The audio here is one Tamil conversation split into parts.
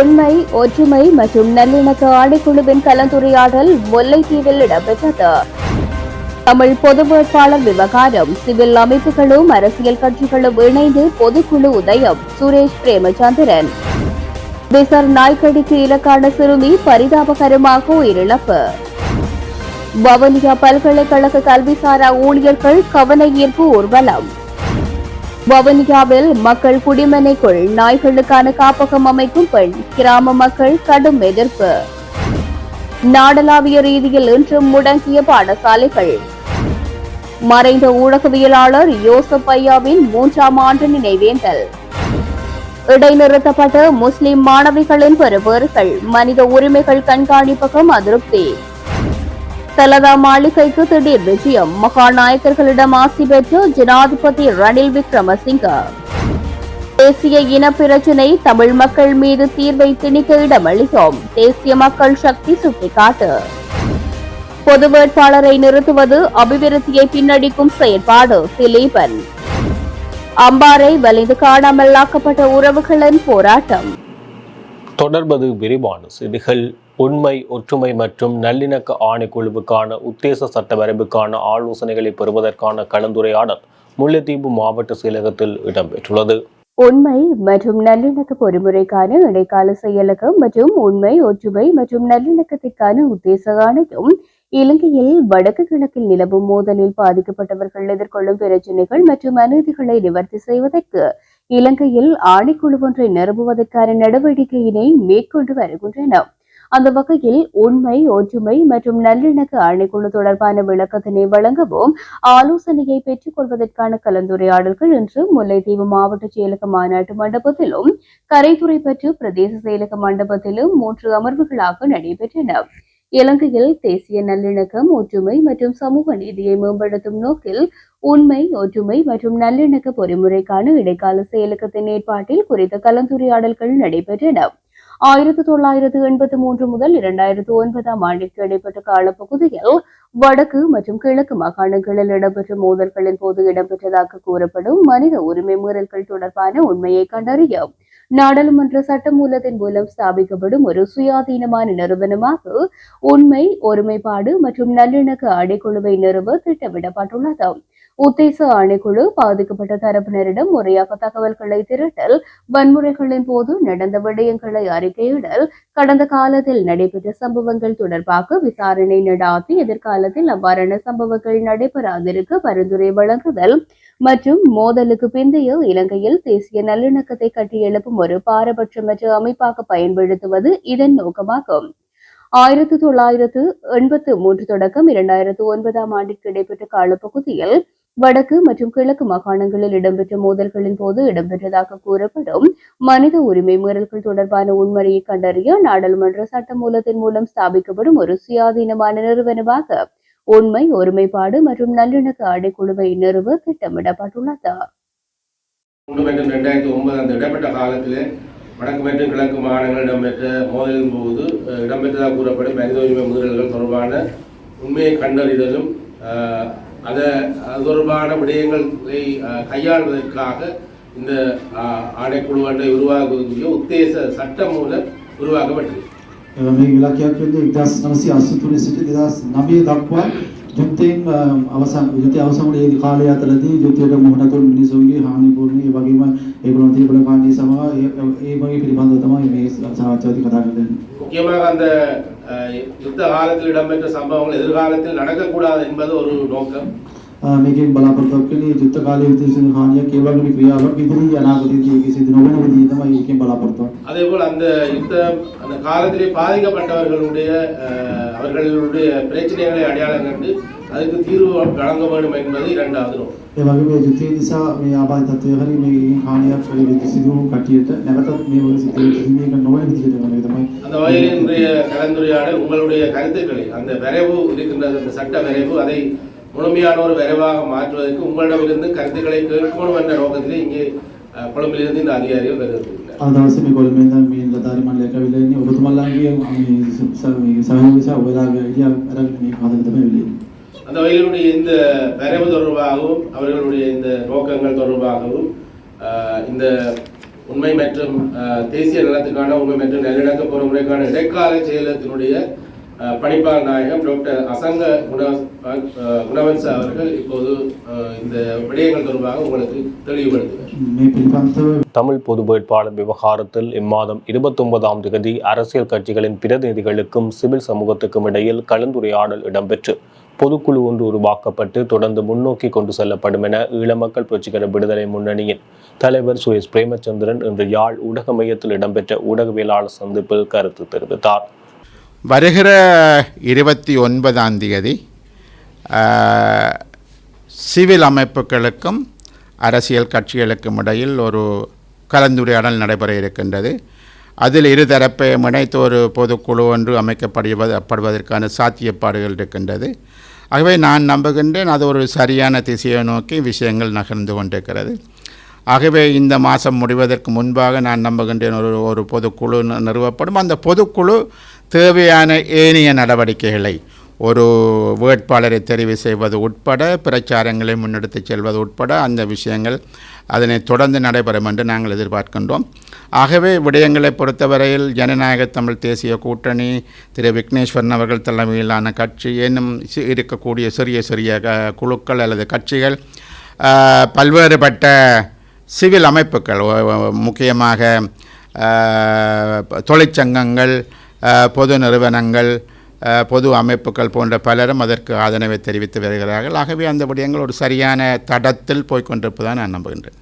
உண்மை ஒற்றுமை மற்றும் நல்லிணக்க ஆணைக்குழுவின் கலந்துரையாடல் முல்லைத்தீவில் இடம்பெற்றது. தமிழ் பொது வேட்பாளர் விவகாரம் சிவில் அமைப்புகளும் அரசியல் கட்சிகளும் இணைந்து பொதுக்குழு உதயம் சுரேஷ் பிரேமச்சந்திரன். விசர் நாய்க்கடிக்கு இலக்கான சிறுமி பரிதாபகரமாக உயிரிழப்பு. வவுனியா பல்கலைக்கழக கல்விசாரா ஊழியர்கள் கவன ஈர்ப்பு ஊர்வலம். வவுனியாவில் மக்கள் குடிமனைக்குள் நாய்களுக்கான காப்பகம் அமைக்கும் பெண் கிராம மக்கள் கடும் எதிர்ப்பு. நாடளாவிய ரீதியில் இன்றும் முடங்கிய பாடசாலைகள். மறைந்த ஊடகவியலாளர் யோசப் ஐயாவின் மூன்றாம் ஆண்டு நினைவேந்தல். இடைநிறுத்தப்பட்ட முஸ்லிம் மாணவிகளின் பெறுபேறுகள் மனித உரிமைகள் கண்காணிப்பகம் அதிருப்தி. தலதா மாளிகைக்கு திடீர் விஜயம். மகாநாயக்கர்களிடம் ஆசி பெற்று ஜனாதிபதி ரணில் விக்ரமசிங்க. தேசிய இன பிரச்சினை தமிழ் மக்கள் மீது தீர்வை திணிக்க இடமளித்தோம். தேசிய மக்கள் சக்தி சுட்டிக்காட்டு. பொது வேட்பாளரை நிறுத்துவது அபிவிருத்தியை பின்னடிக்கும் செயற்பாடு திலீபன். அம்பாறை வலிந்து காணாமல் ஆக்கப்பட்ட உறவுகளின் போராட்டம். தொடர்பது விரிவான செய்திகள். உண்மை ஒற்றுமை மற்றும் நல்லிணக்க ஆணைக்குழுவுக்கான உத்தேச சட்ட வரைவுக்கான ஆலோசனைகளை பெறுவதற்கான கலந்துரையாடல் முல்லைத்தீவு மாவட்ட செயலகத்தில் இடம்பெற்றுள்ளது. உண்மை மற்றும் நல்லிணக்க பொறிமுறைக்கான இடைக்கால செயலகம் மற்றும் உண்மை ஒற்றுமை மற்றும் நல்லிணக்கத்திற்கான உத்தேச ஆணையம் இலங்கையில் வடக்கு கிழக்கில் நிலவும் மோதலில் பாதிக்கப்பட்டவர்கள் எதிர்கொள்ளும் பிரச்சினைகள் மற்றும் அநீதிகளை நிவர்த்தி செய்வதற்கு இலங்கையில் ஆணைக்குழு ஒன்றை நிரம்புவதற்கான நடவடிக்கையினை மேற்கொண்டு வருகின்றன. அந்த வகையில் உண்மை ஒற்றுமை மற்றும் நல்லிணக்க அணைக்குழு தொடர்பான விளக்கத்தினை வழங்கவும் ஆலோசனையை பெற்றுக் கொள்வதற்கான கலந்துரையாடல்கள் இன்று முல்லைத்தீவு மாவட்ட செயலக மாநாட்டு மண்டபத்திலும் கரைத்துறை பற்று பிரதேச செயலக மண்டபத்திலும் மூன்று அமர்வுகளாக நடைபெற்றன. இலங்கையில் தேசிய நல்லிணக்கம் ஒற்றுமை மற்றும் சமூக நீதியை மேம்படுத்தும் நோக்கில் உண்மை ஒற்றுமை மற்றும் நல்லிணக்க பொறிமுறைக்கான இடைக்கால செயலகத்தின் ஏற்பாட்டில் குறித்த கலந்துரையாடல்கள் நடைபெற்றன. ஆயிரத்தி தொள்ளாயிரத்து எண்பத்தி மூன்று முதல் இரண்டாயிரத்து ஒன்பதாம் ஆண்டிற்கு இடைப்பட்ட காலப்பகுதியில் வடக்கு மற்றும் கிழக்கு மாகாணங்களில் இடம்பெற்ற மோதல்களின் போது இடம்பெற்றதாக கூறப்படும் மனித உரிமை மீறல்கள் தொடர்பான உண்மையை கண்டறிய நாடாளுமன்ற சட்டமூலத்தின் மூலம் ஸ்தாபிக்கப்படும் ஒரு சுயாதீனமான நிறுவனமாக உண்மை ஒருமைப்பாடு மற்றும் நல்லிணக்க அடைக்குழுவை நிறுவ திட்டமிடப்பட்டுள்ளது. உத்தேச ஆணைக்குழு பாதிக்கப்பட்ட தரப்பினரிடம் முறையாக தகவல்களை திரட்டல் வன்முறைகளின் போது நடந்த விடயங்களை அறிக்கையிடல் கடந்த காலத்தில் நடைபெற்ற சம்பவங்கள் தொடர்பாக விசாரணை நடாத்தி எதிர்காலத்தில் அவ்வாறான சம்பவங்கள் நடைபெறாதிருக்க பரிந்துரை வழங்குதல் மற்றும் மோதலுக்கு பிந்தைய இலங்கையில் தேசிய நல்லிணக்கத்தை கட்டியெழுப்பும் ஒரு பாரபட்சமற்ற அமைப்பாக பயன்படுத்துவது இதன் நோக்கமாகும். ஆயிரத்தி தொள்ளாயிரத்து எண்பத்து மூன்று தொடக்கம் இரண்டாயிரத்து ஒன்பதாம் ஆண்டிற்கு இடைப்பட்ட காலப்பகுதியில் வடக்கு மற்றும் கிழக்கு மாகாணங்களில் இடம்பெற்ற மோதல்களின் போது இடம்பெற்றதாக கூறப்படும் மனித உரிமை மீறல்கள் தொடர்பான உண்மையை கண்டறிய நாடாளுமன்ற சட்டமூலத்தின் மூலம் ஸ்தாபிக்கப்படும் ஒரு சுயாதீனமான நிறுவனமாக உண்மை ஒருமைப்பாடு மற்றும் நல்லிணக்க ஆணைக்குழுவை நிறுவ திட்டமிடப்பட்டுள்ளது. ரெண்டாயிரத்தி ஒன்பது அந்த காலத்தில் வடக்கு மற்றும் கிழக்கு மாகாணங்கள் இடம்பெற்ற மோதலின் போது இடம்பெற்றதாக கூறப்படும் மனித உரிமை முதிரல்கள் தொடர்பான உண்மையை கண்டறிதலும் அதை அது தொடர்பான விடயங்களை அஹ், கையாள்வதற்காக இந்த அஹ், ஆணைக்குழு ஒன்றை உருவாக்குவதற்குரிய உத்தேச சட்டம் மூலம் உருவாக்கப்பட்டது මේ ඉලක්කයක් වෙන්නේ 1983 සිට 2009 දක්වා යුද්ධයෙන් අ, අවසන් යුද්ධය අවසන් වුණේ ඒ කාලය අතරදී යුද්ධයට මුහුණ දුන් මිනිසුන්ගේ හානි පුරන ඒ වගේම ඒගොල්ලෝ තිබුණ කාණී සමග ඒ ඒ වගේ පිළිබඳව තමයි මේ සාකච්ඡාවේදී කතා කරන්නේ. முக்கியமாக அந்த அஹ், யுத்த காலத்தில் இடம்பெற்ற சம்பவங்கள் எதிர்காலத்தில் நடக்கக்கூடாது என்பது ஒரு நோக்கம் අ, මේකෙන් බලාපොරොත්තු වෙන්නේ යුද්ධ කාලයේ විශේෂ හානියක් ඒ වගේ ක්‍රියාවක් ඉදිරි අනාගතයේදී ඒක සිදු නොවන විදිහ තමයි ඒකෙන් බලාපොරොත්තු වෙන්නේ. அதே போல் அந்த யுத்தம் அந்த காலத்திலே பாதிக்கப்பட்டவர்களுடைய அஹ், அவர்களுடைய பிரச்சனைகளை அடையாளம் கண்டு அதுக்கு தீர்வு வழங்க வேண்டும் என்பது இரண்டாவது நோக்கம் ඒ වගේ මේ යුද්ධය නිසා මේ ආබාධ තත්ත්වය හරි මේ හානියක් වෙච්ච සිදු වූ කටියට නැවතත් මේ වගේ සිදුවීම් මේක නොවන විදිහට වෙන එක තමයි அந்த வகையில் இன்றைய கலந்துரையாடல் உங்களுடைய கருத்துக்களை அந்த வரைவு இருக்கின்றது அந்த சட்ட வரைவு அதை முழுமையான ஒரு வரைவாக மாற்றுவதற்கு உங்களிடமிருந்து கருத்துக்களை கேட்கணும் என்ற நோக்கத்திலே இங்கே அஹ், கொழும்பிலிருந்து இந்த அதிகாரிகள் வருகின்றனர் අද දවසේ මේ කොළඹෙන් දැන් මේ නිලධාරි මණ්ඩලයක් ඇවිල්ලා ඉන්නේ ඔබතුමලාගේ මේ ස- ස- මේ සහයෝගය නිසා ඔයලාගේ අයියා අරගෙන මේ හදන්න තමයි ඇවිල්ලා ඉන්නේ. அந்த வகையிலுடைய இந்த வரைவு தொடர்பாகவும் அவர்களுடைய இந்த நோக்கங்கள் தொடர்பாகவும் அஹ், இந்த உண்மை மற்றும் அஹ், தேசிய நலத்துக்கான உண்மை மற்றும் நல்லிணக்க பொறுமுறைக்கான இடைக்கால செயலகத்தினுடைய அஹ், பணிப்பாளர் நாயகம் டாக்டர் அசங்க குணவன்சா அவர்கள் இப்போது இந்த விடயங்கள் தொடர்பாக உங்களுக்கு தெளிவுபடுத்துகிறார் தமிழ் பொது வேட்பாளர் விவகாரத்தில் இம்மாதம் இருபத்தொன்பதாம் தேதி அரசியல் கட்சிகளின் பிரதிநிதிகளுக்கும் சிவில் சமூகத்துக்கும் இடையில் கலந்துரையாடல் இடம்பெற்று பொதுக்குழு ஒன்று உருவாக்கப்பட்டு தொடர்ந்து முன்னோக்கி கொண்டு செல்லப்படும் என ஈழமக்கள் புரட்சிகர விடுதலை முன்னணியின் தலைவர் சுரேஷ் பிரேமச்சந்திரன் இன்று யாழ் ஊடக மையத்தில் இடம்பெற்ற ஊடகவியலாளர் சந்திப்பில் கருத்து தெரிவித்தார். வருகிற இருபத்தி ஒன்பதாம் தேதி சிவில் அமைப்புகளுக்கும் அரசியல் கட்சிகளுக்கும் இடையில் ஒரு கலந்துரையாடல் நடைபெற இருக்கின்றது. அதில் இருதரப்பையும் இணைத்து ஒரு பொதுக்குழு ஒன்று அமைக்கப்படுவதற்கான சாத்தியப்பாடுகள் இருக்கின்றது. ஆகவே நான் நம்புகின்றேன் அது ஒரு சரியான திசையை நோக்கி விஷயங்கள் நகர்ந்து கொண்டிருக்கிறது. ஆகவே இந்த மாதம் முடிவதற்கு முன்பாக நான் நம்புகின்றேன் ஒரு ஒரு பொதுக்குழு நிறுவப்படும். அந்த பொதுக்குழு தேவையான ஏனைய நடவடிக்கைகளை ஒரு வேட்பாளரை தெரிவு செய்வது உட்பட பிரச்சாரங்களை முன்னெடுத்துச் செல்வது உட்பட அந்த விஷயங்கள் அதனை தொடர்ந்து நடைபெறும் என்று நாங்கள் எதிர்பார்க்கின்றோம். ஆகவே விடயங்களை பொறுத்தவரையில் ஜனநாயக தமிழ் தேசிய கூட்டணி திரு விக்னேஸ்வரன் அவர்கள் தலைமையிலான கட்சி என்னும் இருக்கக்கூடிய சிறிய சிறிய க- குழுக்கள் அல்லது கட்சிகள் பல்வேறுபட்ட சிவில் அமைப்புகள் முக்கியமாக தொழிற்சங்கங்கள் பொது நிறுவனங்கள் பொது அமைப்புகள் போன்ற பலரும் அதற்கு ஆதரவை தெரிவித்து வருகிறார்கள். ஆகவே அந்த விடயங்கள் ஒரு சரியான தடத்தில் போய்க்கொண்டிருப்பதாக நான் நம்புகின்றேன்.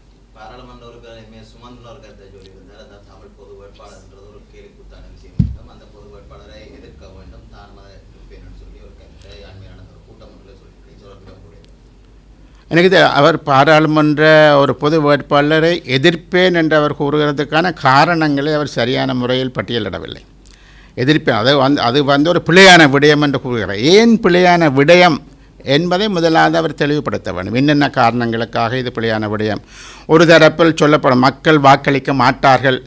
எனக்கு அவர் பாராளுமன்ற ஒரு பொது வேட்பாளரை எதிர்ப்பேன் என்று அவர் கூறுகிறதுக்கான காரணங்களை அவர் சரியான முறையில் பட்டியலிடவில்லை. எதிர்ப்பு. அது வந்து அது வந்து ஒரு பிழையான விடயம் என்று கூறுகிறார். ஏன் பிழையான விடயம் என்பதை முதலாவது அவர் தெளிவுபடுத்த வேண்டும். என்னென்ன காரணங்களுக்காக இது பிழையான விடயம்? ஒரு தரப்பில் சொல்லப்படும் மக்கள் வாக்களிக்க மாட்டார்கள்.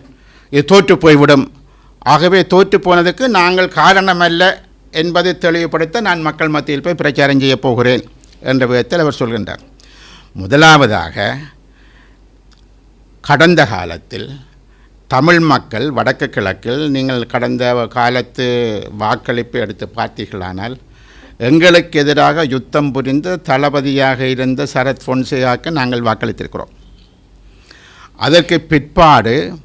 இது தோற்று போய்விடும். ஆகவே தோற்று போனதுக்கு நாங்கள் காரணமல்ல என்பதை தெளிவுபடுத்த நான் மக்கள் மத்தியில் போய் பிரச்சாரம் செய்யப் போகிறேன் என்ற விதத்தில் அவர் சொல்கின்றார். முதலாவதாக கடந்த காலத்தில் தமிழ் மக்கள் வடக்கு கிழக்கில் நீங்கள் கடந்த காலத்து வாக்களிப்பு எடுத்து பார்த்தீர்களானால் எங்களுக்கு எதிராக யுத்தம் புரிந்து தளபதியாக இருந்த சரத் பொன்சேகாக்கு நாங்கள் வாக்களித்திருக்கிறோம். அதற்கு பிற்பாடு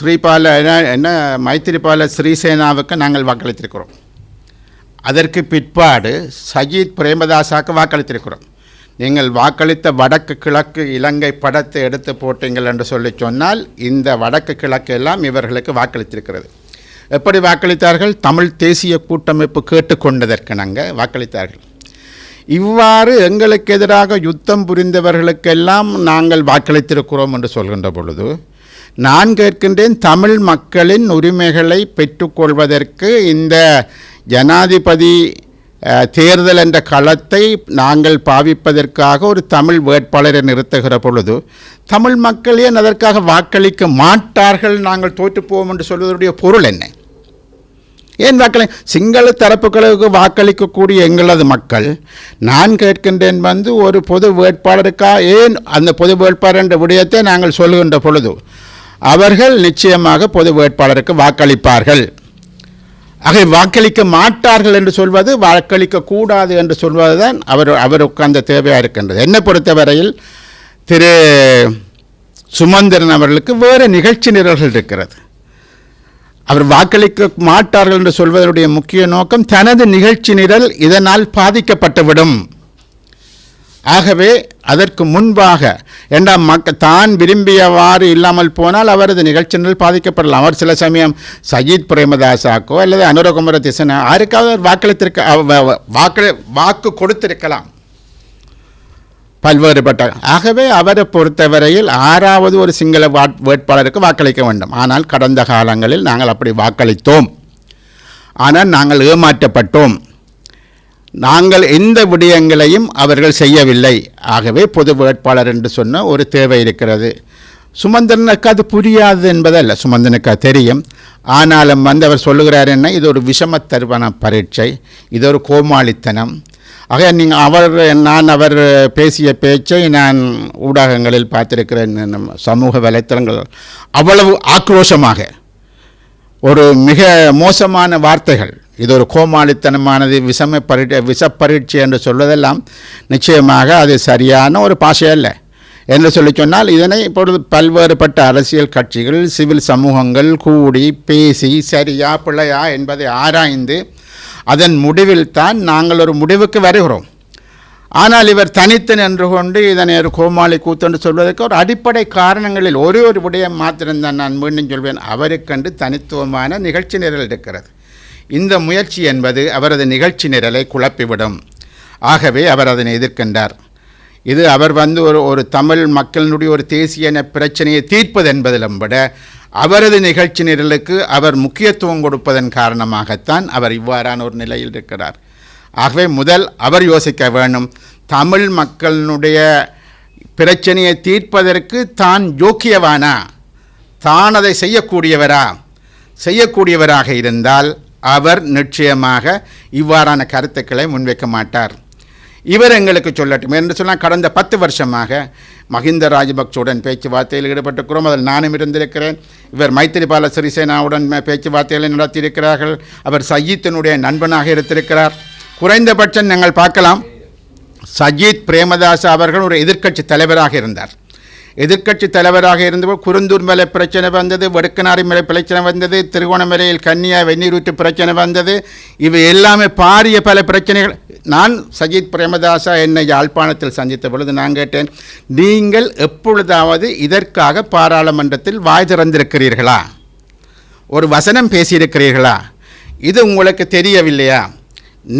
ஸ்ரீபால என்ன- என்ன மைத்திரிபால ஸ்ரீசேனாவுக்கு நாங்கள் வாக்களித்திருக்கிறோம். அதற்கு பிற்பாடு சஜித் பிரேமதாசாவுக்கு வாக்களித்திருக்கிறோம். நீங்கள் வாக்களித்த வடக்கு கிழக்கு இலங்கை படத்தை எடுத்து போட்டீங்கள் என்று சொல்லி சொன்னால் இந்த வடக்கு கிழக்கு எல்லாம் இவர்களுக்கு வாக்களித்திருக்கிறது. எப்படி வாக்களித்தார்கள்? தமிழ் தேசிய கூட்டமைப்பு கேட்டுக்கொண்டதற்கிணங்க வாக்களித்தார்கள். இவ்வாறு எங்களுக்கு எதிராக யுத்தம் புரிந்தவர்களுக்கெல்லாம் நாங்கள் வாக்களித்திருக்கிறோம் என்று சொல்கின்ற பொழுது நான் கேட்கின்றேன் தமிழ் மக்களின் உரிமைகளை பெற்றுக்கொள்வதற்கு இந்த ஜனாதிபதி தேர்தல் என்ற களத்தை நாங்கள் பாவிப்பதற்காக ஒரு தமிழ் வேட்பாளரை நிறுத்துகிற பொழுது தமிழ் மக்கள் ஏன் அதற்காக வாக்களிக்க மாட்டார்கள்? நாங்கள் தோற்றுப்போவோம் என்று சொல்வதனுடைய பொருள் என்ன? ஏன் வாக்களி? சிங்கள தரப்புகளுக்கு வாக்களிக்கக்கூடிய எங்களது மக்கள் நான் கேட்கின்றேன் வந்து ஒரு பொது வேட்பாளருக்காக ஏன் அந்த பொது வேட்பாளர் என்ற விடயத்தை நாங்கள் சொல்லுகின்ற பொழுது அவர்கள் நிச்சயமாக பொது வேட்பாளருக்கு வாக்களிப்பார்கள். ஆகவே வாக்களிக்க மாட்டார்கள் என்று சொல்வது வாக்களிக்க கூடாது என்று சொல்வதுதான் அவர் அவருக்கு அந்த தேவையாக இருக்கின்றது. என்னை பொறுத்தவரையில் திரு சுமந்திரன் அவர்களுக்கு வேறு நிகழ்ச்சி நிரல்கள் இருக்கிறது. அவர் வாக்களிக்க மாட்டார்கள் என்று சொல்வதனுடைய முக்கிய நோக்கம் தனது நிகழ்ச்சி நிரல் இதனால் பாதிக்கப்பட்டுவிடும். ஆகவே அதற்கு முன்பாக ஏண்டா மக்க தான் விரும்பியவாறு இல்லாமல் போனால் அவரது நிகழ்ச்சி பாதிக்கப்படலாம். அவர் சில சமயம் சஜித் பிரேமதாசாக்கோ அல்லது அனுரகுமர திசனா யாருக்காவது அவர் வாக்களித்திருக்க அவ- வாக்களி வாக்கு கொடுத்திருக்கலாம். பல்வேறுபட்ட ஆகவே அவரை பொறுத்தவரையில் ஆறாவது ஒரு சிங்கள வாட் வேட்பாளருக்கு வாக்களிக்க வேண்டும். ஆனால் கடந்த காலங்களில் நாங்கள் அப்படி வாக்களித்தோம். ஆனால் நாங்கள் ஏமாற்றப்பட்டோம். நாங்கள் எந்த விடயங்களையும் அவர்கள் செய்யவில்லை. ஆகவே பொது வேட்பாளர் என்று சொன்ன ஒரு தேவை இருக்கிறது. சுமந்திரனுக்கு அது புரியாது என்பதல்ல. சுமந்திரனுக்கு அது தெரியும். ஆனாலும் வந்து அவர் சொல்லுகிறார் என்ன? இது ஒரு விஷமத்தருவன பரீட்சை. இது ஒரு கோமாளித்தனம். ஆக நீங்கள் அவர் நான் அவர் பேசிய பேச்சை நான் ஊடகங்களில் பார்த்திருக்கிறேன். நம்ம சமூக வலைத்தளங்கள் அவ்வளவு ஆக்ரோஷமாக. ஒரு மிக மோசமான வார்த்தைகள். இது ஒரு கோமாளித்தனமானது விஷம பரி விஷப்பரீட்சை என்று சொல்வதெல்லாம் நிச்சயமாக அது சரியான ஒரு பாஷை அல்ல. என்று சொல்லி சொன்னால் இதனை இப்பொழுது பல்வேறுபட்ட அரசியல் கட்சிகள் சிவில் சமூகங்கள் கூடி பேசி சரியா பிழையா என்பதை ஆராய்ந்து அதன் முடிவில் தான் நாங்கள் ஒரு முடிவுக்கு வருகிறோம். ஆனால் இவர் தனித்து நின்று கொண்டு இதனை ஒரு கோமாளி கூத்தென்று சொல்வதற்கு ஒரு அடிப்படை காரணங்களில் ஒரே ஒரு விடயம் மாத்திரம்தான் நான் மீண்டும் சொல்வேன். அவருக்கென்று தனித்துவமான நிகழ்ச்சி நிரல் இருக்கிறது. இந்த முயற்சி என்பது அவரது நிகழ்ச்சி நிரலை குழப்பிவிடும். ஆகவே அவர் அதனை எதிர்க்கின்றார். இது அவர் வந்து ஒரு ஒரு தமிழ் மக்களினுடைய ஒரு தேசிய பிரச்சனையை தீர்ப்பது என்பதிலும் விட அவரது நிகழ்ச்சி நிரலுக்கு அவர் முக்கியத்துவம் கொடுப்பதன் காரணமாகத்தான் அவர் இவ்வாறான ஒரு நிலையில் இருக்கிறார். ஆகவே முதல் அவர் யோசிக்க வேண்டும் தமிழ் மக்களினுடைய பிரச்சனையை தீர்ப்பதற்கு தான் யோக்கியவானா? தான் அதை செய்யக்கூடியவரா? செய்யக்கூடியவராக இருந்தால் அவர் நிச்சயமாக இவ்வாறான கருத்துக்களை முன்வைக்க மாட்டார். இவர் எங்களுக்கு சொல்லட்டும் என்று சொன்னால் கடந்த பத்து வருஷமாக மஹிந்த ராஜபக்சவுடன் பேச்சுவார்த்தையில் ஈடுபட்டிருக்கிறோம். அதில் நானும் இருந்திருக்கிறேன். இவர் மைத்திரிபால சிறிசேனாவுடன் பேச்சுவார்த்தைகளை நடத்தியிருக்கிறார்கள். அவர் சஜித்தினுடைய நண்பனாக இருந்திருக்கிறார். குறைந்தபட்சம் நாங்கள் பார்க்கலாம் சஜித் பிரேமதாஸ் அவர்கள் ஒரு எதிர்க்கட்சி தலைவராக இருந்தார். எதிர்க்கட்சி தலைவராக இருந்தபோது குருந்தூர் மலை பிரச்சனை வந்தது வடுக்கனாரி மலை பிரச்சனை வந்தது திருகோணமலையில் கன்னியா வெந்நீரூற்று பிரச்சனை வந்தது. இவை எல்லாமே பாரிய பல பிரச்சனைகள். நான் சஜித் பிரேமதாசா என்னை யாழ்ப்பாணத்தில் சந்தித்த பொழுது நான் கேட்டேன் நீங்கள் எப்பொழுதாவது இதற்காக பாராளுமன்றத்தில் வாய் திறந்திருக்கிறீர்களா? ஒரு வசனம் பேசியிருக்கிறீர்களா? இது உங்களுக்கு தெரியவில்லையா?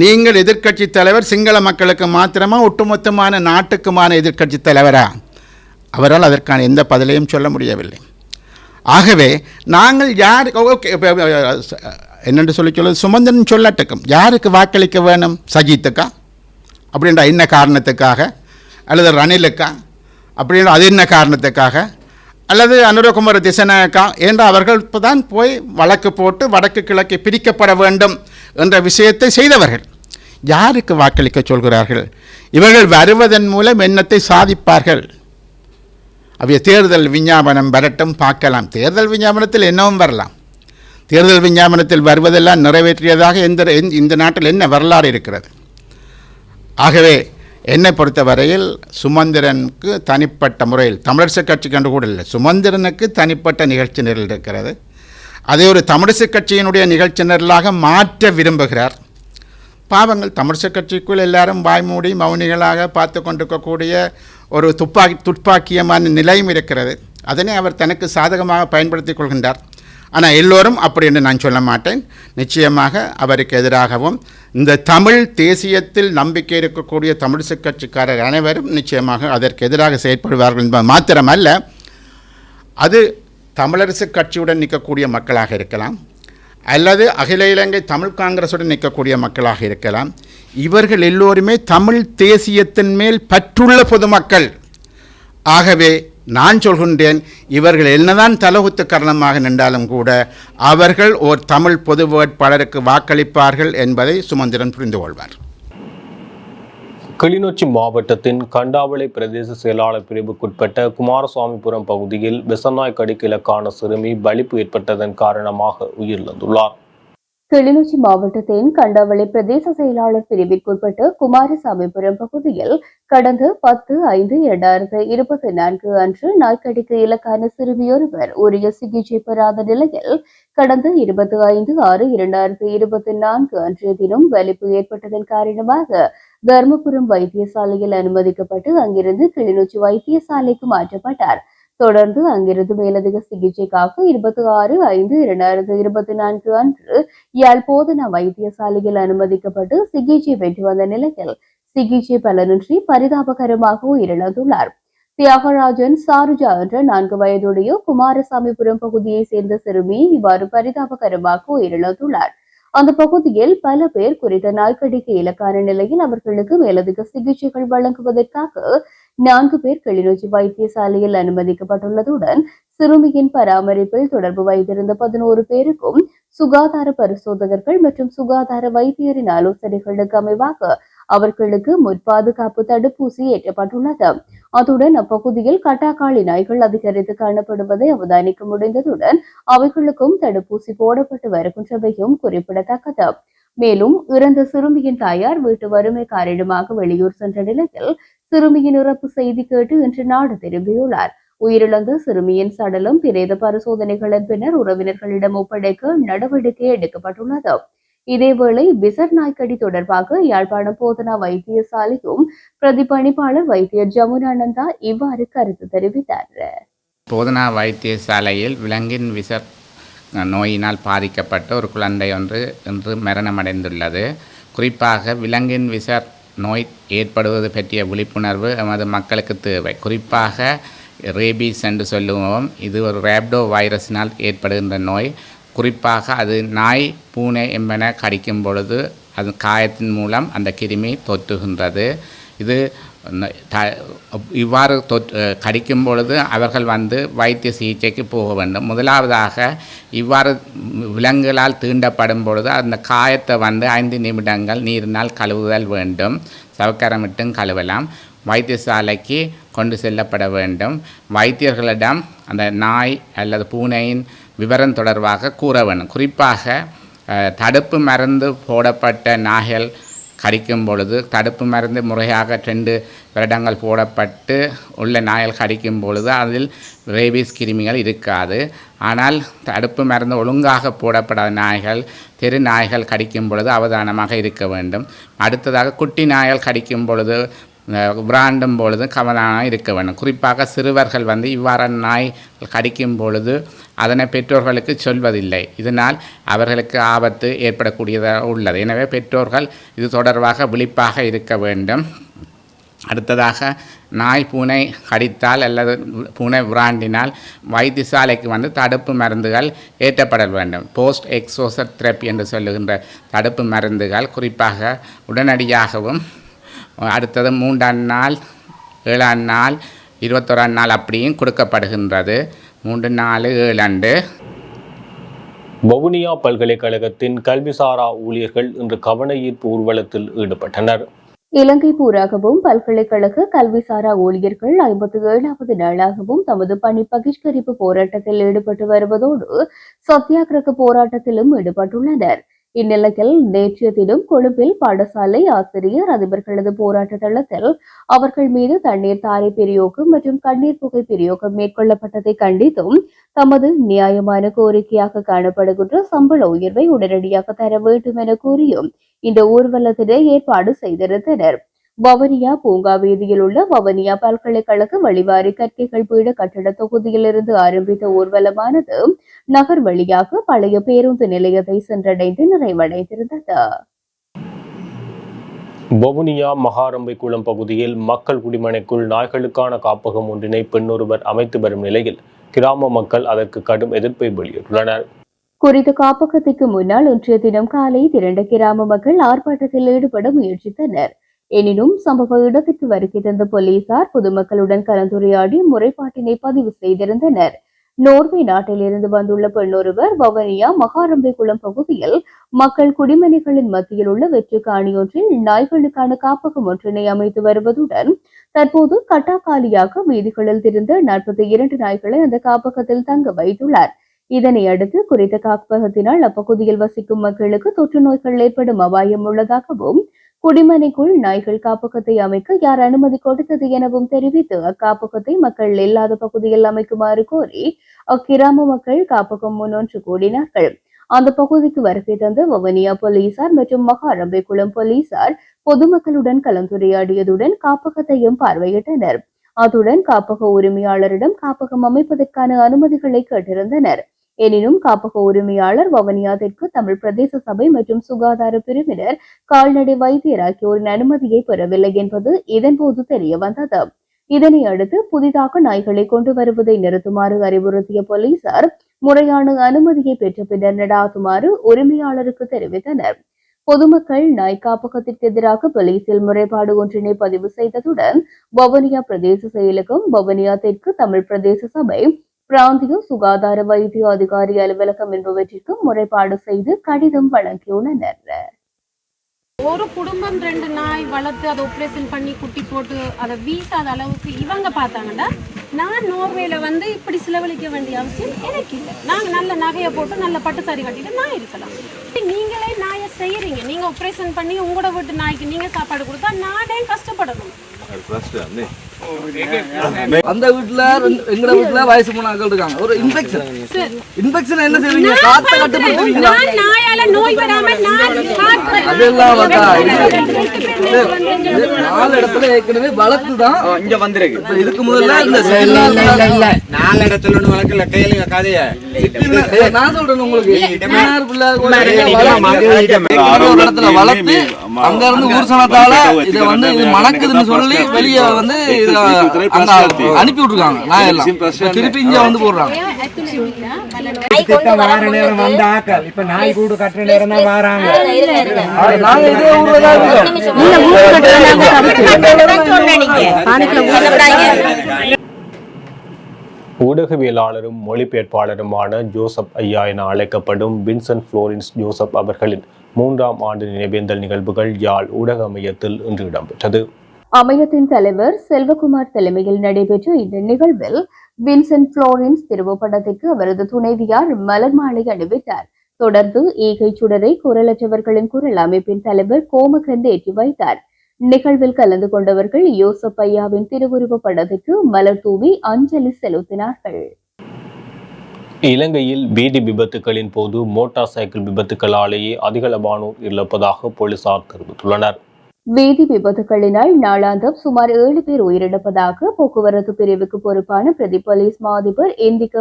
நீங்கள் எதிர்க்கட்சி தலைவர் சிங்கள மக்களுக்கு மாத்திரமா ஒட்டுமொத்தமான நாட்டுக்குமான எதிர்க்கட்சி தலைவரா? அவரால் அதற்கான எந்த பதிலையும் சொல்ல முடியவில்லை. ஆகவே நாங்கள் யார் என்னென்று சொல்லி சொல்வது? சுமந்திரன் சொல்லட்டுக்கும். யாருக்கு வாக்களிக்க வேணும்? சஜித்துக்கா? அப்படின்ற என்ன காரணத்துக்காக? அல்லது ரணிலுக்கா? அப்படின்ற அது என்ன காரணத்துக்காக? அல்லது அனுரகுமார திசனக்கா என்ற அவர்கள் இப்போ தான் போய் வழக்கு போட்டு வடக்கு கிழக்கு பிரிக்கப்பட வேண்டும் என்ற விஷயத்தை செய்தவர்கள். யாருக்கு வாக்களிக்க சொல்கிறார்கள்? இவர்கள் வருவதன் மூலம் என்னத்தை சாதிப்பார்கள். அவைய தேர்தல் விஞ்ஞாபனம் வரட்டும் பார்க்கலாம். தேர்தல் விஞ்ஞாபனத்தில் என்னவும் வரலாம். தேர்தல் விஞ்ஞாபனத்தில் வருவதெல்லாம் நிறைவேற்றியதாக எந்த இந்த நாட்டில் என்ன வரலாறு இருக்கிறது? ஆகவே என்னை பொறுத்தவரையில் சுமந்திரனுக்கு தனிப்பட்ட முறையில் தமிழரசு கட்சி கண்டு கூட இல்லை சுமந்திரனுக்கு தனிப்பட்ட நிகழ்ச்சி நிரல் இருக்கிறது. அதை ஒரு தமிழிசை கட்சியினுடைய நிகழ்ச்சி நிரலாக மாற்ற விரும்புகிறார். பாவங்கள் தமிழிசை கட்சிக்குள் எல்லாரும் வாய்மூடி மௌனிகளாக பார்த்து கொண்டிருக்கக்கூடிய ஒரு துப்பாக்கி துப்பாக்கியமான நிலையும் இருக்கிறது. அதனை அவர் தனக்கு சாதகமாக பயன்படுத்திக் கொள்கின்றார். ஆனால் எல்லோரும் அப்படி என்று நான் சொல்ல மாட்டேன். நிச்சயமாக அவருக்கு எதிராகவும் இந்த தமிழ் தேசியத்தில் நம்பிக்கை இருக்கக்கூடிய தமிழிசை கட்சிக்காரர் அனைவரும் நிச்சயமாக அதற்கு எதிராக செயற்படுவார்கள் என்பது மாத்திரமல்ல. அது தமிழரசு கட்சியுடன் நிற்கக்கூடிய மக்களாக இருக்கலாம். அல்லது அகில இலங்கை தமிழ் காங்கிரஸுடன் நிற்கக்கூடிய மக்களாக இருக்கலாம். இவர்கள் எல்லோருமே தமிழ் தேசியத்தின் மேல் பற்றுள்ள பொதுமக்கள். ஆகவே நான் சொல்கின்றேன் இவர்கள் என்னதான் தலகுத்து காரணமாக நின்றாலும் கூட அவர்கள் ஓர் தமிழ் பொது வேட்பாளருக்கு வாக்களிப்பார்கள் என்பதை சுமந்திரன் புரிந்து கொள்வார். கிளிநொச்சி மாவட்டத்தின் கண்டாவளை பிரதேச செயலாளர் பிரிவுக்குட்பட்ட குமாரசுவாமிபுரம் பகுதியில் விசநாய் கடிக்கிழக்கான சிறுமி பலிப்பு ஏற்பட்டதன் காரணமாக உயிரிழந்துள்ளார். கிளிநொச்சி மாவட்டத்தின் கண்டவளி பிரதேச செயலாளர் பிரிவிற்குட்பட்ட குமாரசாமிபுரம் பகுதியில் கடந்த பத்து ஐந்து இரண்டாயிரத்து இருபத்தி நான்கு அன்று நாய்க்கடிக்கு இலக்கான சிறுமியொருவர் உரிய சிகிச்சை பெறாத நிலையில் கடந்த இருபத்தி ஐந்து ஆறு இரண்டாயிரத்து இருபத்தி நான்கு அன்றைய தினம் வலிப்பு ஏற்பட்டதன் காரணமாக தர்மபுரம் வைத்தியசாலையில் அனுமதிக்கப்பட்டு அங்கிருந்து கிளிநொச்சி வைத்தியசாலைக்கு மாற்றப்பட்டார். தொடர்ந்து அங்கிருந்து மேலதிக சிகிச்சைக்காக இருபத்தி ஆறு ஐந்து இரண்டாயிரத்தி இருபத்தி நான்கு அன்று யாழ் போதனா வைத்தியசாலையில் அனுமதிக்கப்பட்டு சிகிச்சை பெற்று வந்த நிலையில் சிகிச்சை பலனின்றி பரிதாபகரமாக உயிரிழந்துள்ளார். தியாகராஜன் சாருஜா என்ற நான்கு வயதுடைய குமாரசாமிபுரம் பகுதியை சேர்ந்த சிறுமி இவ்வாறு பரிதாபகரமாக உயிரிழந்துள்ளார். அந்த பகுதியில் பல பேர் குறித்த நாய்க்கடிக்கு இலக்கான நிலையில் அவர்களுக்கு மேலதிக சிகிச்சைகள் வழங்குவதற்காக நான்கு பேர் கிளிநொச்சி வைத்தியசாலையில் அனுமதிக்கப்பட்டுள்ளதுடன் சிறுமியின் பராமரிப்பில் தொடர்பு வைத்திருந்த பதினோரு பேருக்கும் சுகாதார பரிசோதகர்கள் மற்றும் சுகாதார வைத்தியரின் ஆலோசனைகளுக்கு அமைவாக அவர்களுக்கு முற்பாதுகாப்பு தடுப்பூசி ஏற்றப்பட்டுள்ளது. அத்துடன் அப்பகுதியில் கட்டாக்காளி நாய்கள் அதிகரித்து காணப்படுவதை அவதானிக்க முடிந்ததுடன் அவைகளுக்கும் தடுப்பூசி போடப்பட்டு வருகின்றவையும் குறிப்பிடத்தக்கது. மேலும் இறந்த சிறுமியின் தாயார் வீட்டு வறுமை காரணமாக வெளியூர் சென்ற நிலையில் சிறுமியின் இறப்பு செய்தி கேட்டு இன்று நாடு திரும்பியுள்ளார். உயிரிழந்த சிறுமியின் சடலம் பிரேத பரிசோதனைகளின் பின்னர் உறவினர்களிடம் ஒப்படைக்க நடவடிக்கை எடுக்கப்பட்டுள்ளது. இதேவேளை விசர் நாய்க்கடி தொடர்பாக யாழ்ப்பாணம் போதனா வைத்தியசாலையும் பிரதிபணிப்பாளர் வைத்தியர் ஜமுனானந்தா இவ்வாறு கருத்து தெரிவித்தார். போதனா வைத்தியசாலையில் விலங்கின் விசர் நோயினால் பாதிக்கப்பட்ட ஒரு குழந்தை ஒன்று இன்று மரணமடைந்துள்ளது. குறிப்பாக விலங்கின் விசர் நோய் ஏற்படுவது பற்றிய விழிப்புணர்வு எமது மக்களுக்கு தேவை. குறிப்பாக ரேபீஸ் என்று சொல்லுவோம். இது ஒரு ரேப்டோ வைரஸினால் ஏற்படுகின்ற நோய். குறிப்பாக அது நாய் பூனை என்பன கடிக்கும் பொழுது அது காயத்தின் மூலம் அந்த கிருமி தொற்றுகின்றது. இது த- இவ்வாறு தொற்று கடிக்கும் பொழுது அவர்கள் வந்து வைத்திய சிகிச்சைக்கு போக வேண்டும் முதலாவதாக இவ்வாறு விலங்குகளால் தீண்டப்படும் பொழுது அந்த காயத்தை வந்து ஐந்து நிமிடங்கள் நீரினால் கழுவுதல் வேண்டும் சவக்கரமிட்டும் கழுவலாம் வைத்தியசாலைக்கு கொண்டு செல்லப்பட வேண்டும் வைத்தியர்களிடம் அந்த நாய் அல்லது பூனையின் விவரம் தொடர்பாக கூற வேண்டும் குறிப்பாக தடுப்பு மருந்து போடப்பட்ட நாய்கள் கடிக்கும் பொழுது தடுப்பு மருந்து முறையாக ரெண்டு வருடங்கள் போடப்பட்டு உள்ள நாய்கள் கடிக்கும் பொழுது அதில் ரேபிஸ் கிருமிகள் இருக்காது. ஆனால் தடுப்பு மருந்து ஒழுங்காக போடப்படாத நாய்கள் தெரு நாய்கள் கடிக்கும் பொழுது அவதானமாக இருக்க வேண்டும். அடுத்ததாக குட்டி நாய்கள் கடிக்கும் பொழுது விராண்டும் பொழுது கவனமாக இருக்க வேண்டும். குறிப்பாக சிறுவர்கள் வந்து இவ்வாறான நாய் கடிக்கும் பொழுது அதனை பெற்றோர்களுக்கு சொல்வதில்லை. இதனால் அவர்களுக்கு ஆபத்து ஏற்படக்கூடியதாக உள்ளது. எனவே பெற்றோர்கள் இது தொடர்பாக விழிப்பாக இருக்க வேண்டும். அடுத்ததாக நாய் பூனை கடித்தால் அல்லது பூனை விராண்டினால் வைத்தியசாலைக்கு வந்து தடுப்பு மருந்துகள் ஏற்றப்பட வேண்டும். போஸ்ட் எக்ஸோசர் தெரப்பி என்று சொல்லுகின்ற தடுப்பு மருந்துகள் குறிப்பாக உடனடியாகவும் அடுத்தது மூன்றாம் நாள் ஏழாம் நாள் இருபத்தோராம் நாள் அப்படியும் கொடுக்கப்படுகின்றது. மூன்று நாலு ஏழு அண்டு வவுனியா பல்கலைக்கழகத்தின் கல்விசாரா ஊழியர்கள் இன்று கவன ஈர்ப்பு ஊர்வலத்தில் ஈடுபட்டனர். இலங்கை பூராகவும் பல்கலைக்கழக கல்விசாரா ஊழியர்கள் ஐம்பத்தி ஏழாவது நாளாகவும் தமது பணி பகிஷ்கரிப்பு போராட்டத்தில் ஈடுபட்டு வருவதோடு சத்தியாகிரக போராட்டத்திலும் ஈடுபட்டுள்ளனர். இந்நிலையில் நேற்றைய தினம் கொழும்பில் பாடசாலை ஆசிரியர் அதிபர்களது போராட்ட தளத்தில் அவர்கள் மீது தண்ணீர் தாரை பிரயோகம் மற்றும் கண்ணீர் புகை பிரயோகம் மேற்கொள்ளப்பட்டதை கண்டித்தும் தமது நியாயமான கோரிக்கையாக காணப்படுகின்ற சம்பள உயர்வை உடனடியாக தர வேண்டும் என கூறியும் இந்த ஊர்வலத்தினை ஏற்பாடு செய்திருந்தனர். வவனியா பூங்கா வீதியில் உள்ள வவனியா பல்கலைக்கழக வழிவாரி கற்கைகள் பீட கட்டட தொகுதியிலிருந்து ஆரம்பித்த ஊர்வலமானது நகர் வழியாக பழைய பேருந்து நிலையத்தை சென்றடைந்து நிறைவடைந்திருந்தது. வவுனியா மகாரம்பைக்குளம் பகுதியில் மக்கள் குடிமனைக்குள் நாய்களுக்கான காப்பகம் ஒன்றினை பெண்ணொருவர் அமைத்து வரும் நிலையில் கிராம மக்கள் அதற்கு கடும் எதிர்ப்பை வெளியிட்டுள்ளனர். குறித்த காப்பகத்திற்கு முன்னால் இன்றைய தினம் காலை திரண்ட கிராம மக்கள் ஆர்ப்பாட்டத்தில் ஈடுபட முயற்சித்தனர். எனினும் சம்பவ இடத்திற்கு வருகை தந்த போலீசார் பொதுமக்களுடன் கலந்துரையாடி முறைப்பாட்டினை பதிவு செய்திருந்தனர். நோர்வே நாட்டிலிருந்து வந்துள்ள பெண்ணொருவர் வவனியா மகாரம்பைக்குளம் பகுதியில் மக்கள் குடிமனைகளின் மத்தியில் உள்ள வெற்று காணியொன்றில் நாய்களுக்கான காப்பகம் ஒன்றினை அமைத்து வருவதுடன் தற்போது கட்டாக்காலியாக வீதிகளில் திரிந்த நாற்பத்தி இரண்டு நாய்களை அந்த காப்பகத்தில் தங்க வைத்துள்ளார். இதனை அடுத்து குறித்த காப்பகத்தினால் அப்பகுதியில் வசிக்கும் மக்களுக்கு தொற்று நோய்கள் ஏற்படும் அபாயம் உள்ளதாகவும் குடிமனைக்குள் நாய்கள் காப்பகத்தை அமைக்க யார் அனுமதி கொடுத்தது எனவும் தெரிவித்து அக்காப்பகத்தை மக்கள் இல்லாத பகுதியில் அமைக்குமாறு கோரி அக்கிராம மக்கள் காப்பகம் முன்னொன்று கூடினார்கள். அந்த பகுதிக்கு வருகை தந்த வவனியா போலீசார் மற்றும் மகாரம்பைக்குளம் போலீசார் பொதுமக்களுடன் கலந்துரையாடியதுடன் காப்பகத்தையும் பார்வையிட்டனர். அத்துடன் காப்பக உரிமையாளரிடம் காப்பகம் அமைப்பதற்கான அனுமதிகளை கேட்டிருந்தனர். எனினும் காப்பக உரிமையாளர் வவனியா தெற்கு தமிழ் பிரதேச சபை மற்றும் சுகாதார பிரிவினர் கால்நடை வைத்தியர் ஆகியோரின் அனுமதியை பெறவில்லை என்பது இதன்போது தெரிய வந்தது. இதனை அடுத்து புதிதாக நாய்களை கொண்டு வருவதை நிறுத்துமாறு அறிவுறுத்திய போலீசார் முறையான அனுமதியை பெற்ற பின்னர் நடாத்துமாறு உரிமையாளருக்கு தெரிவித்தனர். பொதுமக்கள் நாய் காப்பகத்திற்கு எதிராக போலீசில் முறைப்பாடு ஒன்றினை பதிவு செய்ததுடன் வவனியா பிரதேச செயலகம் வவனியா தெற்கு தமிழ் பிரதேச சபை பிராந்திய சுகாதார வைத்திய அதிகாரி அலுவலகம் என்பவற்றிற்கு முறைப்பாடு செய்து கடிதம் வழங்கியுள்ளனர் ஒரு குடும்பம் ரெண்டு நாய் வளர்த்து அதை ஆப்ரேஷன் பண்ணி குட்டி போட்டு அதை வீசாத அளவுக்கு இவங்க பார்த்தாங்கன்னா நான் நோர்வேல வந்து இப்படி செலவழிக்க வேண்டிய அவசியம் எனக்கு இல்லை. நாங்கள் நல்ல நகையை போட்டு நல்ல பட்டு சாரி கட்டிட்டு நான் இருக்கலாம். நீங்களே நாயை செய்யறீங்க. நீங்க ஆப்ரேஷன் பண்ணி உங்களோட வீட்டு நாய்க்கு நீங்க சாப்பாடு கொடுத்தா நானே கஷ்டப்படணும். அந்த வீட்டுல எங்கட வீட்டுல வயசு மூணு ஆட்கள் இருக்காங்க. ஒரு இன்ஃபெக்ஷன் இன்ஃபெக்ஷன் என்ன செய்வீங்க? காத்த கட்டுப்படுத்துவீங்களா நான் நாயால நோய் வராம நான் காக்கிறேன். அதெல்லாம் வந்தா நாலு இடத்துல ஏற்கனவே வளர்த்து தான் இங்க வந்திருக்கு. இதுக்கு முதல்ல இந்த இல்ல இல்ல இல்ல இல்ல. நாலு இடத்துல ஒண்ணு வழக்குல கையில கதைய நான் சொல்றேன் உங்களுக்கு. இடத்துல வளர்த்து அங்க இருந்து ஊர் சனத்தால இத வந்து இது மணக்குதுன்னு சொல்லி வெளிய வந்து அனுப்பி விட்டுருக்காங்க. நான் எல்லாம். திருப்பி இங்க வந்து போடுறாங்க. வார நேரம் வந்த ஆக்கள் இப்ப நாய் கூடு கட்டுற நேரம் தான் வராங்க. நாங்க இதே ஊர்ல தான் இருக்கோம். ஊடகவியலாளரும் மொழிபெயர்ப்பாளருமான ஜோசப் ஐயா என அழைக்கப்படும் வின்சென்ட் புளோரின்ஸ் ஜோசப் அவர்களின் மூன்றாம் ஆண்டு நினைவேந்தல் நிகழ்வுகள் யாழ் ஊடக மையத்தில் இன்று இடம்பெற்றது. அமையத்தின் தலைவர் செல்வகுமார் தலைமையில் நடைபெற்ற இந்த நிகழ்வில் வின்சென்ட் புளோரன்ஸ் திருவுப்படத்திற்கு அவரது துணைவியார் மலர் மாலை அணிவித்தார். தொடர்ந்து ஈகை சுடரை குரலற்றவர்களின் குரல் அமைப்பின் தலைவர் கோமகந்த் ஏற்றி வைத்தார். நிகழ்வில் கலந்து கொண்டவர்கள் யோசப் ஐயாவின் திருவுருவ படத்துக்கு மலர் தூவி அஞ்சலி செலுத்தினார்கள். இலங்கையில் வீதி விபத்துகளின் போது மோட்டார் சைக்கிள் விபத்துகளாலேயே அதிகளவானோர் இழப்பதாக போலீசார் தெரிவித்துள்ளனர். வீதி விபத்துகளினால் நாளாந்தம் சுமார் ஏழு பேர் உயிரிழப்பதாக போக்குவரத்து பிரிவுக்கு பொறுப்பான பிரதி போலீஸ் மாதிபர் இந்திக்கு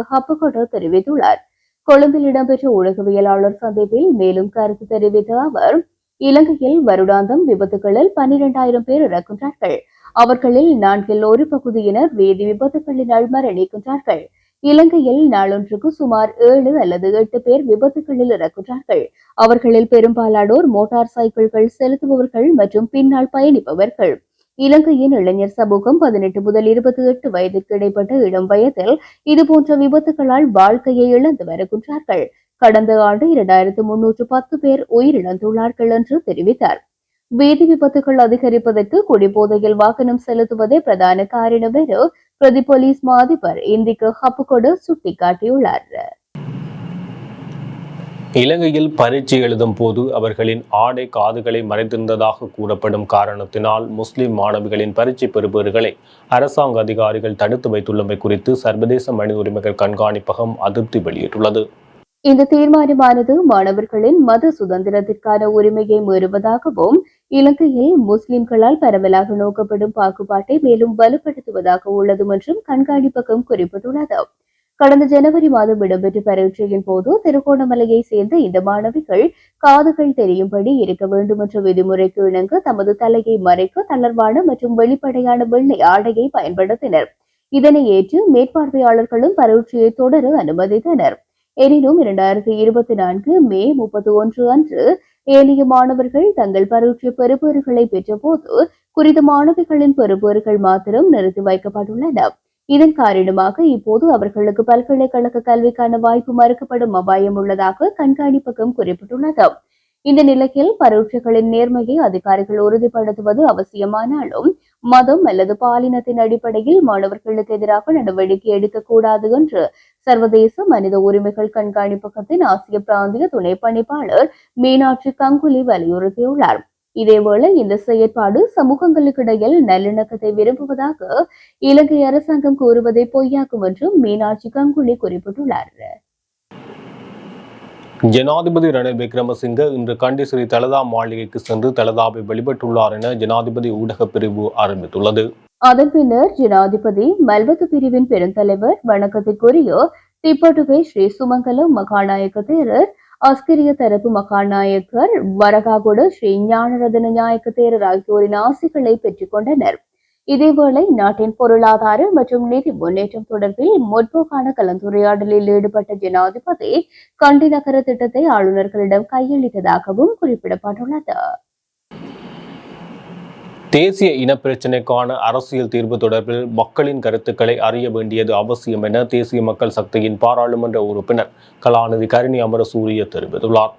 தெரிவித்துள்ளார். கொழும்பில் இடம்பெற்ற ஊடகவியலாளர் சந்திப்பில் மேலும் கருத்து தெரிவித்த அவர் இலங்கையில் வருடாந்தம் விபத்துகளில் பன்னிரெண்டாயிரம் பேர் இறக்கின்றார்கள். அவர்களில் நான்கில் ஒரு பகுதியினர் வீதி விபத்துகளினால் மரணிக்கின்றார்கள். இலங்கையில் நாளொன்றுக்கு சுமார் ஏழு அல்லது எட்டு பேர் விபத்துகளில் இறக்குகிறார்கள் அவர்களில் பெரும்பாலானோர் மோட்டார் சைக்கிள்கள் செலுத்துபவர்கள் மற்றும் பின்னால் பயணிப்பவர்கள். இலங்கையின் இளைஞர் சமூகம் பதினெட்டு முதல் இருபத்தி எட்டு வயதுக்கு இடைப்பட்ட இளம் வயதில் இதுபோன்ற விபத்துகளால் வாழ்க்கையை இழந்து வருகின்றார்கள். கடந்த ஆண்டு இரண்டாயிரத்து முன்னூற்று பத்து பேர் உயிரிழந்துள்ளார்கள் என்று தெரிவித்தார். வீதி விபத்துகள் அதிகரிப்பதற்கு குடிபோதையில் வாகனம் செலுத்துவதே பிரதான காரணம் என பிரதி போலீஸ் மா அதிபர் இந்திக்கு ஹப்புகொடு சுட்டிக்காட்டியுள்ளார் இலங்கையில் பரீட்சை எழுதும் போது அவர்களின் ஆடை காதுகளை மறைத்திருந்ததாக கூறப்படும் காரணத்தினால் முஸ்லிம் மாணவிகளின் பரீட்சை பெறுபவர்களை அரசாங்க அதிகாரிகள் தடுத்து வைத்துள்ளமை குறித்து சர்வதேச மனித உரிமைகள் கண்காணிப்பகம் அதிருப்தி வெளியிட்டுள்ளது. இந்த தீர்மானமானது மாணவர்களின் மத சுதந்திரத்திற்கான உரிமையை மீறுவதாகவும் இலங்கையில் முஸ்லிம்களால் பரவலாக நோக்கப்படும் பாகுபாட்டை மேலும் வலுப்படுத்துவதாக உள்ளது என்றும் கண்காணிப்பகம் குறிப்பிட்டுள்ளது. கடந்த ஜனவரி மாதம் இடம்பெற்ற பரீட்சையின் போது திருகோணமலையை சேர்ந்த இந்த மாணவிகள் காதுகள் தெரியும்படி இருக்க வேண்டும் என்ற விதிமுறைக்கு இணங்க தமது தலையை மறைக்க தளர்வான மற்றும் வெளிப்படையான வெள்ளை ஆடையை பயன்படுத்தினர். இதனை ஏற்று மேற்பார்வையாளர்களும் பரீட்சையை தொடர அனுமதித்தனர். எனினும் இரண்டாயிரத்தி இருபத்தி நான்கு மே முப்பத்தி ஒன்று அன்று ஏனைய மாணவர்கள் தங்கள் பரீட்சை பெறுபேறுகளை பெற்றபோது குறித்த மாணவிகளின் பெறுபேறுகள் மாத்திரம் நிறுத்தி வைக்கப்பட்டுள்ளன. இதன் காரணமாக இப்போது அவர்களுக்கு பல்கலைக்கழக கல்விக்கான வாய்ப்பு மறுக்கப்படும் அபாயம் உள்ளதாக கண்காணிப்பகம் குறிப்பிட்டுள்ளது. இந்த நிலையில் பரீட்சைகளின் நேர்மையை அதிகாரிகள் உறுதிப்படுத்துவது அவசியமானாலும் மதம் அல்லது பாலினத்தின் அடிப்படையில் மாணவர்களுக்கு எதிராக நடவடிக்கை எடுக்கக்கூடாது என்று சர்வதேச மனித உரிமைகள் கண்காணிப்பகத்தின் ஆசிய பிராந்திய துணை பணிப்பாளர் மீனாட்சி கங்குலி வலியுறுத்தியுள்ளார். இதேவேளை இந்த செயற்பாடு சமூகங்களுக்கிடையில் நல்லிணக்கத்தை விரும்புவதாக இலங்கை அரசாங்கம் கூறுவதை பொய்யாக்கும் என்றும் மீனாட்சி கங்குலி குறிப்பிட்டுள்ளார். ஜனாதிபதி ரணில் விக்ரமசிங்க இன்று கண்டி ஸ்ரீ தலதா மாளிகைக்கு சென்று தலதாவை வெளிப்பட்டுள்ளார் என ஜனாதிபதி ஊடகப் பிரிவு அறிவித்துள்ளது. அதன் பின்னர் ஜனாதிபதி மல்வத்து பிரிவின் பெருந்தலைவர் வணக்கத்திற்குரிய திப்பட்டுகை ஸ்ரீ சுமங்கலம் மகாநாயக்க தேரர் அஸ்கிரிய தரப்பு மகாநாயக்கர் வரகாகுட ஸ்ரீ ஞானரதன நாயக்க தேரர் ஆகியோரின் ஆசைகளை பெற்றுக் கொண்டனர். இதேவேளை நாட்டின் பொருளாதார மற்றும் நிதி முன்னேற்றம் தொடர்பில் முற்போக்கான கலந்துரையாடலில் ஈடுபட்ட ஜனாதிபதி கண்டி நகர திட்டத்தை ஆளுநர்களிடம் கையளித்ததாகவும் குறிப்பிடப்பட்டுள்ளது. தேசிய இனப்பிரச்சினைக்கான அரசியல் தீர்வு தொடர்பில் மக்களின் கருத்துக்களை அறிய வேண்டியது அவசியம் என தேசிய மக்கள் சக்தியின் பாராளுமன்ற உறுப்பினர் கலாநிதி கருணி அமரசூரிய தெரிவித்துள்ளார்.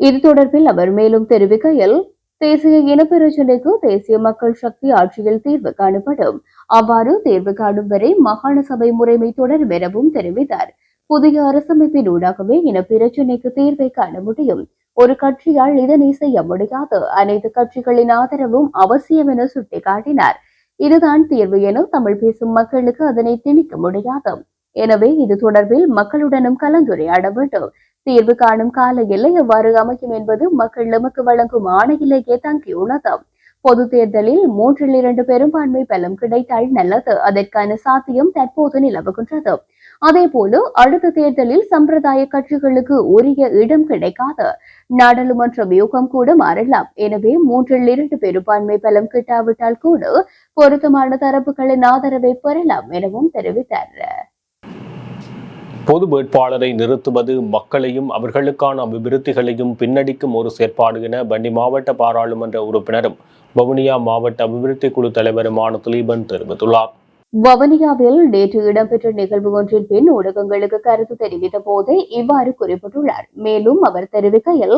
இது தொடர்பில் அவர் மேலும் தெரிவிக்கையில் தேசிய இனப்பிரச்சினைக்கு தேசிய மக்கள் சக்தி ஆட்சியில் தீர்வு காணப்படும். அவ்வாறு தீர்வு காணும் வரை மாகாண சபை முறைமை தொடரும் எனவும் தெரிவித்தார். புதிய அரசமைப்பின் ஊடாகவே இனப்பிரச்சினைக்கு தீர்வை காண முடியும். ஒரு கட்சியால் இதனை செய்ய முடியாது. அனைத்து கட்சிகளின் ஆதரவும் அவசியம் என சுட்டிக்காட்டினார். இதுதான் தீர்வு என தமிழ் பேசும் மக்களுக்கு அதனை திணிக்க முடியாது. எனவே இது தொடர்பில் மக்களுடனும் கலந்துரையாட வேண்டும். தீர்வு காணும் கால எல்லை எவ்வாறு அமையும் என்பது மக்கள் நமக்கு வழங்கும் ஆணையிலேயே தங்கியுள்ளது பொது தேர்தலில் மூன்றில் இரண்டு பெரும்பான்மை பலம் கிடைத்தால் நல்லது. அதற்கான சாத்தியம் தற்போது நிலவுகின்றது. அதேபோல அடுத்த தேர்தலில் சம்பிரதாய கட்சிகளுக்கு உரிய இடம் கிடைக்காத நாடாளுமன்ற வியூகம் கூட மாறலாம். எனவே மூன்றில் இரண்டு பெரும்பான்மை பலம் கிட்டாவிட்டால் கூட பொருத்தமான தரப்புகளின் ஆதரவை பெறலாம் எனவும் தெரிவித்தார். பொது வேட்பாளரை நிறுத்துவது மக்களையும் அவர்களுக்கான அபிவிருத்திகளையும் பின்னடிக்கும் ஒரு செயற்பாடு என பண்டி மாவட்ட பாராளுமன்ற உறுப்பினரும் வவுனியா மாவட்ட அபிவிருத்தி குழு தலைவருமான திலீபன் தெரிவித்துள்ளார். வவனியாவில் நேற்று இடம்பெற்ற நிகழ்வு ஒன்றின் பின் ஊடகங்களுக்கு கருத்து தெரிவித்த போதே இவ்வாறு குறிப்பிட்டுள்ளார். மேலும் அவர் தெரிவிக்கையில்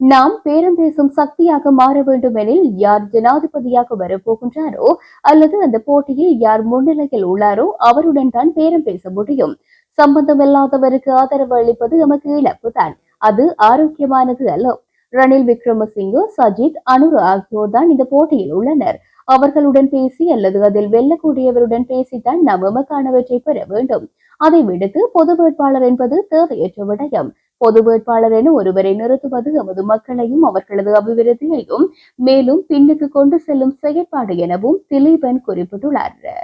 நாம் பேரம் பேசும் சக்தியாக மாற வேண்டுமெனில் யார் ஜனாதிபதியாக வரப்போகின்றாரோ அல்லது அந்த போட்டியில் யார் முன்னிலையில் உள்ளாரோ அவருடன் தான் பேரம் பேச முடியும். சம்பந்தமில்லாதவருக்கு ஆதரவு அளிப்பது எமக்கு இழப்பு தான். அது ஆரோக்கியமானது அல்ல. ரணில் விக்ரமசிங்கு சஜித் அனுர் ஆகியோர் தான் இந்த போட்டியில் உள்ளனர். அவர்களுடன் பேசி அல்லது அதில் வெல்லக்கூடியவருடன் பேசித்தான் நாம் எமக்கானவற்றை பெற வேண்டும். அதை விடுத்து பொது வேட்பாளர் என்பது தேவையற்ற விடயம். பொது வேட்பாளர் என ஒருவரை நிறுத்துவது எமது மக்களையும் அவர்களது அபிவிருத்தியையும் மேலும் பின்னுக்கு கொண்டு செல்லும் செயற்பாடு எனவும் திலீபன் குறிப்பிட்டுள்ளார்.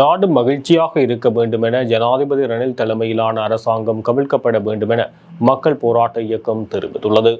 நாடு மகிழ்ச்சியாக இருக்க வேண்டும் என ஜனாதிபதி ரணில் தலைமையிலான அரசாங்கம் கவிழ்க்கப்பட வேண்டும் என மக்கள் போராட்ட இயக்கம் தெரிவித்துள்ளது.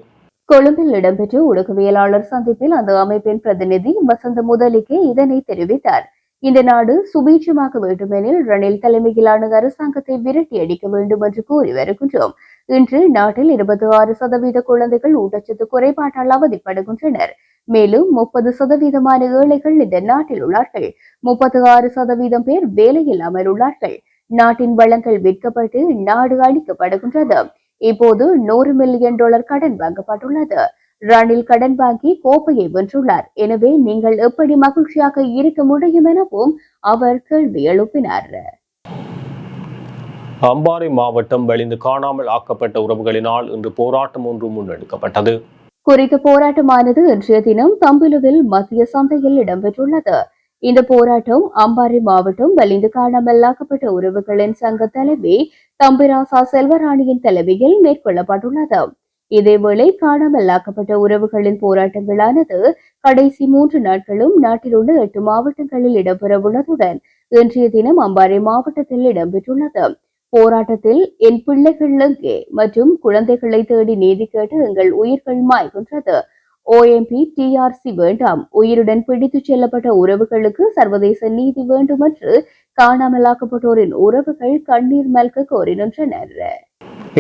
கொழும்பில் இடம்பெற்ற ஊடகவியலாளர் சந்திப்பில் அந்த அமைப்பின் பிரதிநிதி வசந்த முதலிக்கு இதனை தெரிவித்தார். இந்த நாடு சுபீட்சமாக வேண்டுமெனில் ரணில் தலைமையிலான அரசாங்கத்தை விரட்டி அடிக்க வேண்டும் என்று கூறி வருகின்றோம். இன்று நாட்டில் இருபத்தி ஆறு சதவீத குழந்தைகள் ஊட்டச்சத்து குறைபாட்டால் அவதிப்படுகின்றனர். மேலும் முப்பது சதவீதமான ஏழைகள் இந்த நாட்டில் உள்ளார்கள். முப்பத்தி ஆறு சதவீதம் பேர் வேலையில்லாமல் உள்ளார்கள் நாட்டின் வளங்கள் விற்கப்பட்டு நாடு அழிக்கப்படுகின்றது. இப்போது நூறு மில்லியன் டாலர் கடன் வாங்கப்பட்டுள்ளது. ரணில் கடன் வாங்கி கோப்பையை வென்றுள்ளார். எனவே நீங்கள் எப்படி மகிழ்ச்சியாக இருக்க முடியும் எனவும் அவர் கேள்வி எழுப்பினார். அம்பாறை மாவட்டம் வலிந்து காணாமல் ஆக்கப்பட்ட உறவுகளினால் இன்று போராட்டம் ஒன்று முன்னெடுக்கப்பட்டது. குறித்த போராட்டமானது இன்றைய தினம் தம்பிலுவில் மத்திய சந்தையில் இடம்பெற்றுள்ளது. இந்த போராட்டம் அம்பாறை மாவட்டம் வலிந்து காணாமல்லாக்கப்பட்ட உறவுகளின் சங்க தலைவி தம்பிராசா செல்வராணியின் தலைமையில் மேற்கொள்ளப்பட்டுள்ளது. இதேவேளை காணாமல்லாக்கப்பட்ட உறவுகளின் போராட்டங்களானது கடைசி மூன்று நாட்களும் நாட்டில் உள்ள எட்டு மாவட்டங்களில் இடம்பெறவுள்ளதுடன் இன்றைய தினம் அம்பாறை மாவட்டத்தில் இடம்பெற்றுள்ளது. போராட்டத்தில் என் பிள்ளைகள் எங்கே மற்றும் குழந்தைகளை தேடி நீதி கேட்டு எங்கள் உயிர்கள் மாய்கின்றது. ஓஎம்பி டிஆர்சி வேண்டாம். உயிருடன் பிடித்துச் செல்லப்பட்ட உறவுகளுக்கு சர்வதேச நீதி வேண்டும் என்று காணாமலாக்கப்பட்டோரின் உறவுகள் கண்ணீர் மல்க கோரி நின்றனர்.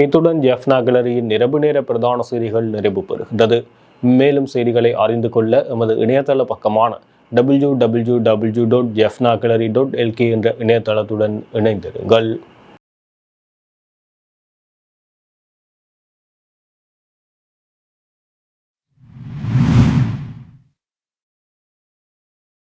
இத்துடன் ஜெஃப்னா கிளரியின் நிரம்பு நேர பிரதான செய்திகள் நிறைவு பெறுகின்றது. மேலும் செய்திகளை அறிந்து கொள்ள எமது இணையதள பக்கமான W W W dot Jaffna gallery dot LK என்ற இணையதளத்துடன் இணைந்திருங்கள்.